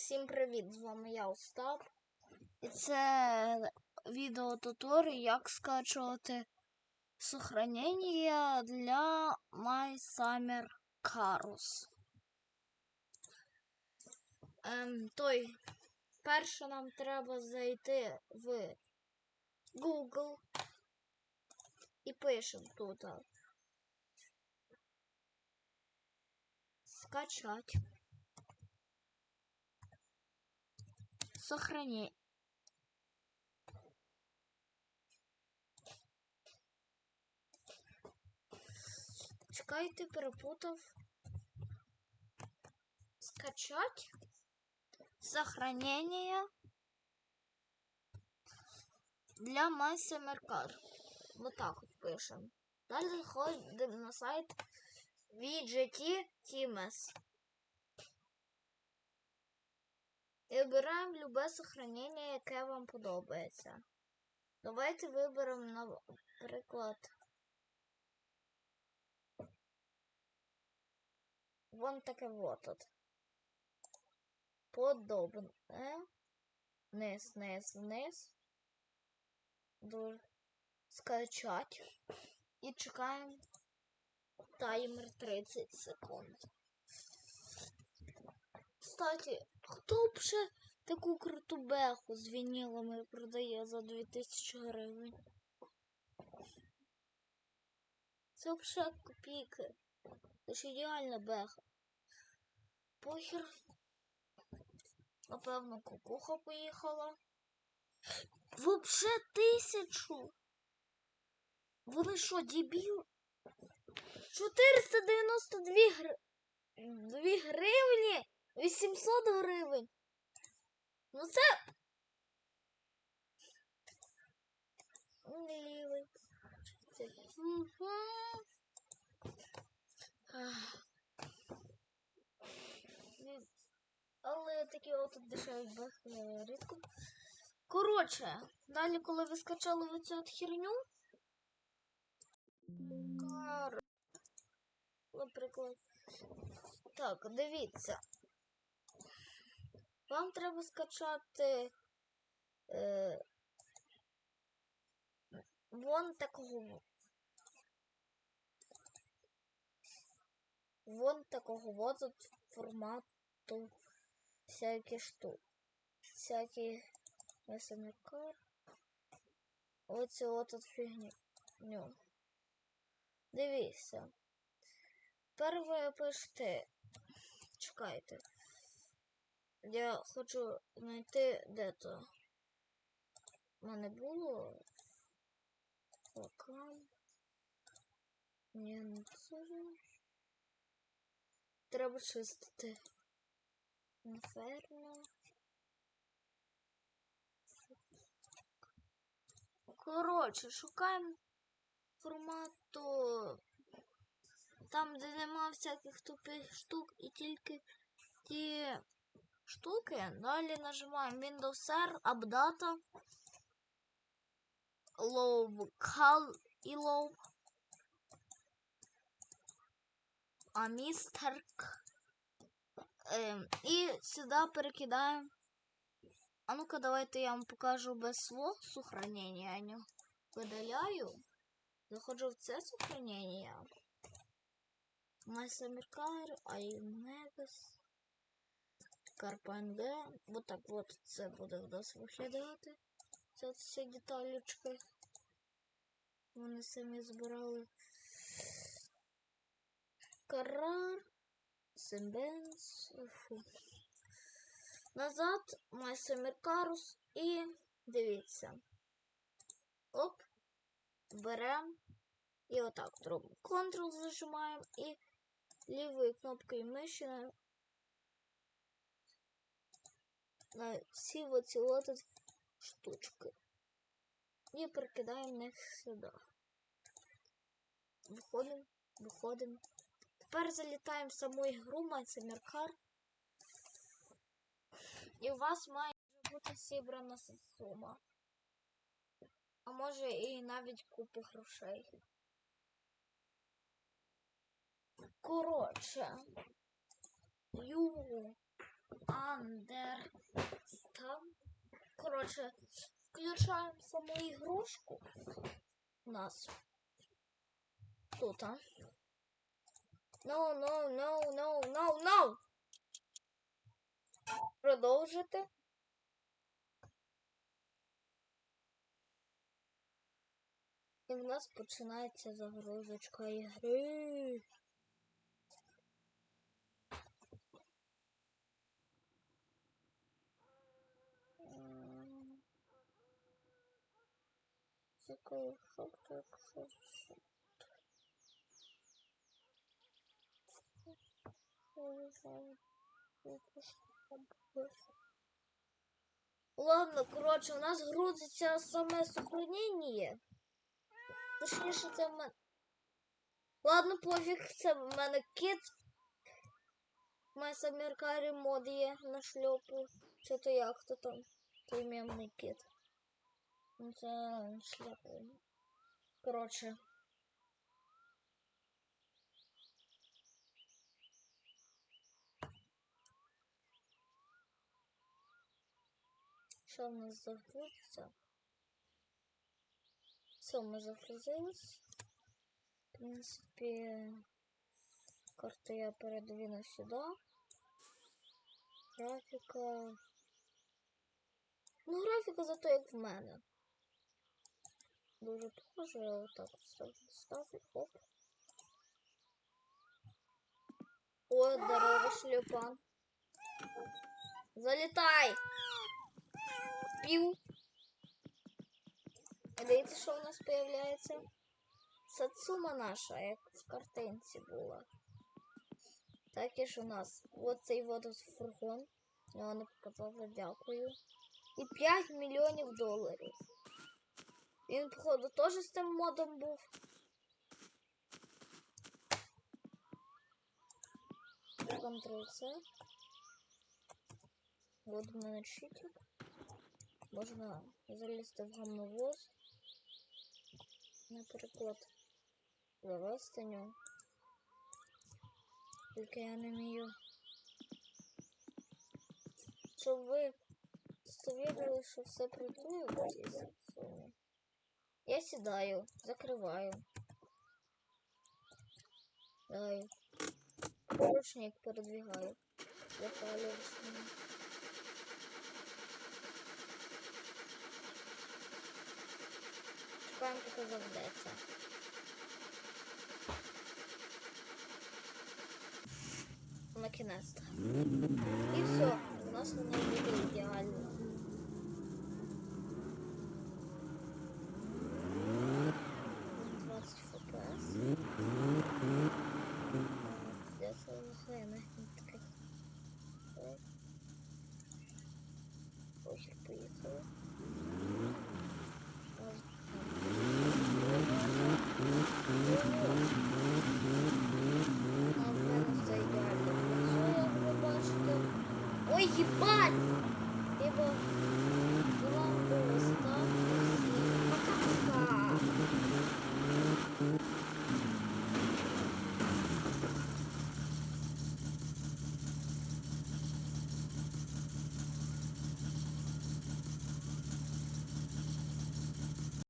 Всім привіт! З вами я Остап. І це відео туторій, як скачувати сохранення для My Summer Carus. Ем, той, перше нам треба зайти в Google і пишемо тут. Скачать. Сохрани. Чекайте, перепутав. Скачать. Сохранение для MySummerCar. Вот так вот пишем. Далі заходимо на сайт VGT Teams. І обираємо любе сохранення, яке вам подобається. Давайте виберемо, наприклад. Вон таке вот от. Подобне. Вниз, вниз, вниз. Скачать. І чекаємо таймер 30 секунд. Кстати, хто б ще таку круту беху з вінілами продає за 2000 гривень? Це взагалі копійки. Це ж ідеальна беха. Похер. Напевно, кукуха поїхала. Вообще тисячу. Вони що, дебіл? 492 гри... 2 гривні? 800 гривень. Ну це. Лівий. Це. Ні. Але такі от дешеві рідко. Коротше, далі, коли ви скачали оцю от херню. Наприклад. Так, дивіться. Вам треба скачати е, вон такого. Вон такого вот от формату всякі штуки. Всякі SMR. Оце от от фігню. Дивіться. Ви пишете. Чекайте. Я хочу знайти де то. У мене було. Локам. Ні, не це. Треба чистити. Інферно. Коротше, шукаємо формату. Там, де нема всяких тупих штук і тільки ті штуки. Далі нажимаємо Windows R, Updata, Local і Low. А містер. Ем, і сюди перекидаємо. А ну-ка, давайте я вам покажу без свого сохранення. Видаляю. Заходжу в це сохранення. Майсамеркар, Аймегас, Карпанг. Вот так вот це буде в нас виглядати. Це всі деталечки. Вони самі збирали. Карар, Сембенс. Фу. Назад Майсамеркарус і дивіться. Оп. Беремо. І отак робимо. Ctrl зажимаємо і лівою кнопкою миші на, всі оці от штучки. І перекидаємо їх сюди. Виходимо, виходимо. Тепер залітаємо в саму ігру Майсамеркар. І у вас має бути зібрана сума. А може і навіть купу грошей. Коротше, Югу Андерстам. Коротше, включаємо саму ігрушку. У нас. Тут, а. No, no, no, no, no, no. Продовжити. І в нас починається загрузочка ігри. Що так, що? Ладно, коротше, у нас грузиться саме сохранення. Точніше, це в мене. Ладно, пофіг, це в мене кит. Меса Меркарі мод є на шльопу. Чи то як то там? Той мемний кит. Ну це шляпа. Коротше. Що в нас загрузиться? Все, ми загрузились. В принципі, карту я передвину сюди. Графіка. Ну, графіка зато як в мене. Дуже похоже, я отак от ставлю, ставлю, оп. О, здорово, шлюпан. Залітай! Пів. А дивіться, що у нас появляється? Сацума наша, як в картинці була. Так і ж у нас. От цей вот фургон. Його не показали, дякую. І 5 мільйонів доларів. Він, походу, теж з тим модом був. Ctrl-C. В мене читик. Можна залізти в гамновоз. Наприклад, завести нього. Тільки я не вмію. Щоб ви довірили, що все працює сумі. Я сідаю, закриваю. Даю. Ручник передвигаю. Запалюю. Чекаємо, поки заведеться. Наконец-то. І все, у нас воно Ебать!